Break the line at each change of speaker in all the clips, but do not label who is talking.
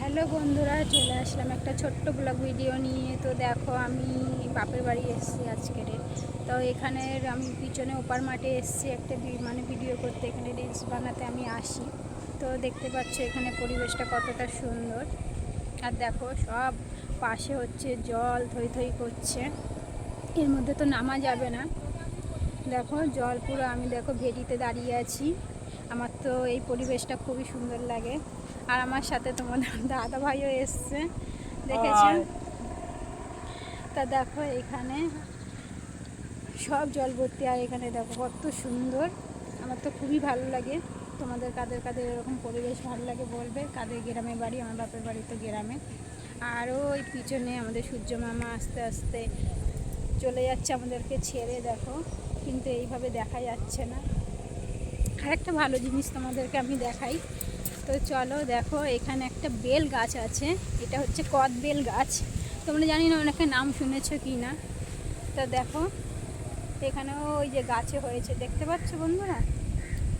Hello বন্ধুরা, চলে আসলাম একটা ছোট্ট ব্লগ ভিডিও নিয়ে। তো দেখো, আমি বাপের বাড়ি এসেছি আজকের। তো এখানের আমি পিছনে ওপার মাঠে এসেছি একটা মানে ভিডিও করতে। এখানে রিলস বানাতে আমি আসি। তো দেখতে পাচ্ছ এখানে পরিবেশটা কতটা সুন্দর। আর দেখো, সব পাশে হচ্ছে জল থই থই করছে। এর মধ্যে তো নামা যাবে না। দেখো, জল পুরো আমি দেখো ভেটিতে দাঁড়িয়ে আছি। আমার তো এই পরিবেশটা খুবই সুন্দর লাগে। আর আমার সাথে তোমাদের দাদা ভাইও এসছে। দেখেছেন? তা দেখো এখানে সব জল ভর্তি আর এখানে দেখো কত সুন্দর। আমার তো খুবই ভালো লাগে। তোমাদের কাদের কাদের এরকম পরিবেশ ভালো লাগে বলবে? কাদের গ্রামে বাড়ি? আমার বাপের বাড়ি তো গ্রামে। আরও ওই পিছনে আমাদের সূর্য মামা আস্তে আস্তে চলে যাচ্ছে আমাদেরকে ছেড়ে দেখো। কিন্তু এইভাবে দেখা যাচ্ছে না। আর একটা ভালো জিনিস তোমাদেরকে আমি দেখাই। তো চলো দেখো, এখানে একটা বেল গাছ আছে। এটা হচ্ছে কদ বেল গাছ। তোমরা জানি না অনেকে নাম শুনেছো কি না? তা দেখো, এখানেও ওই যে গাছে হয়েছে। দেখতে পাচ্ছ বন্ধুরা?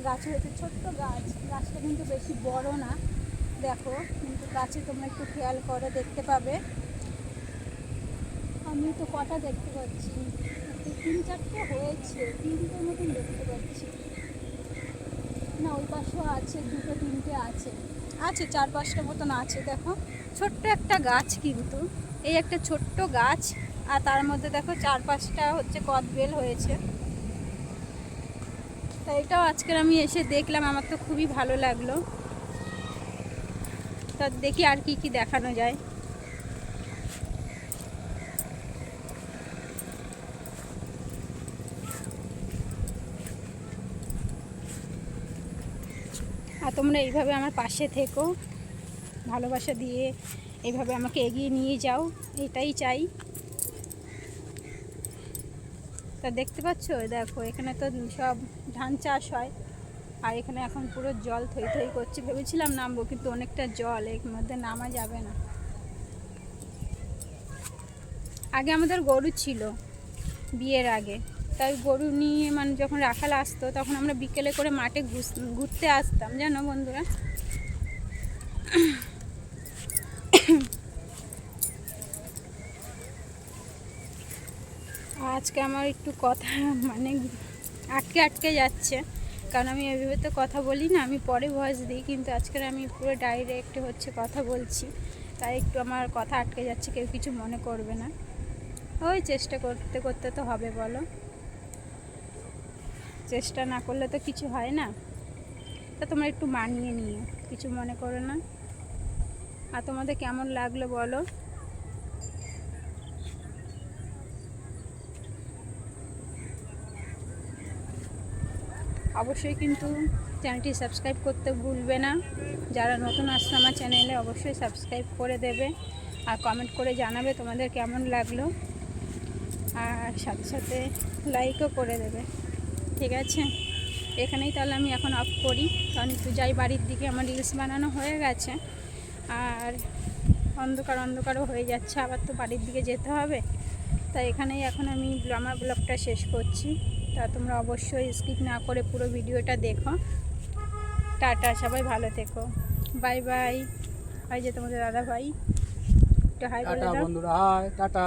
গাছে হয়েছে ছোট্ট গাছ। গাছটা কিন্তু বেশি বড় না। দেখো, কিন্তু গাছে তোমরা একটু খেয়াল করে, দেখতে পাবে। আমি তো কটা দেখতে পাচ্ছি। তিন চারটে হয়েছে। তিনটের মতন দেখতে পাচ্ছি। ওই আছে, দুটো, তিনটে আছে। আছে চার পাঁচটা মতন আছে, দেখো। ছোট্ট একটা গাছ কিন্তু। এই একটা ছোট্ট গাছ, আর তার মধ্যে দেখো চার পাঁচটা হচ্ছে কদবেল হয়েছে। তা এটাও আজকের আমি এসে দেখলাম, আমার তো খুবই ভালো লাগল। তা দেখি আর কি কি দেখানো যায়। আর তোমরা এইভাবে আমার পাশে থেকো। ভালোবাসা দিয়ে এইভাবে আমাকে এগিয়ে নিয়ে যাও, এটাই চাই। তা দেখতে পাচ্ছ? দেখো, এখানে তো সব ধান চাষ হয়। আর এখানে এখন পুরো জল থই থই করছে। ভেবেছিলাম নামবো, কিন্তু অনেকটা জল, এর মধ্যে নামা যাবে না। আগে আমাদের গরু ছিল, বিয়ের আগে। তাই গরু নিয়ে মানে যখন রাখাল আসতো, তখন আমরা বিকেলে করে মাঠে ঘুরতে আসতাম, জানো বন্ধুরা? আজকে আমার একটু কথা মানে আটকে আটকে যাচ্ছে, কারণ আমি এভাবে তো কথা বলি না, আমি পরে ভয়েস দিই, কিন্তু আজকের আমি পুরো ডাইরেক্ট হচ্ছে কথা বলছি, তাই একটু আমার কথা আটকে যাচ্ছে, কেউ কিছু মনে করবে না। ওই চেষ্টা করতে করতে তো হবে, বলো। চেষ্টা না করলে তো কিছু হয় না। তা তোমরা একটু মানিয়ে নিও, কিছু মনে করো না। আর তোমাদের কেমন লাগল বলো? অবশ্যই কিন্তু চ্যানেলটি সাবস্ক্রাইব করতে ভুলবে না। যারা নতুন আসছে আমার চ্যানেলে অবশ্যই সাবস্ক্রাইব করে দেবে আর কমেন্ট করে জানাবে তোমাদের কেমন লাগল। আর সাথে সাথে লাইকও করে দেবে। ঠিক আছে? এখানেই তাহলে আমি এখন অফ করি। কারণ একটু যাই বাড়ির দিকে আমার রিলস বানানো হয়ে গেছে। আর অন্ধকার অন্ধকারও হয়ে যাচ্ছে। আবার তো বাড়ির দিকে যেতে হবে। তাই এখানেই এখন আমি আমার ব্লগটা শেষ করছি। তা তোমরা অবশ্যই স্কিপ না করে পুরো ভিডিওটা দেখো। টাটা সবাই ভালো থেকো। বাই বাই ভাই যে তোমাদের দাদা ভাই। একটু হাই বলে
টাটা
দাও।
বন্ধুরা হাই টাটা।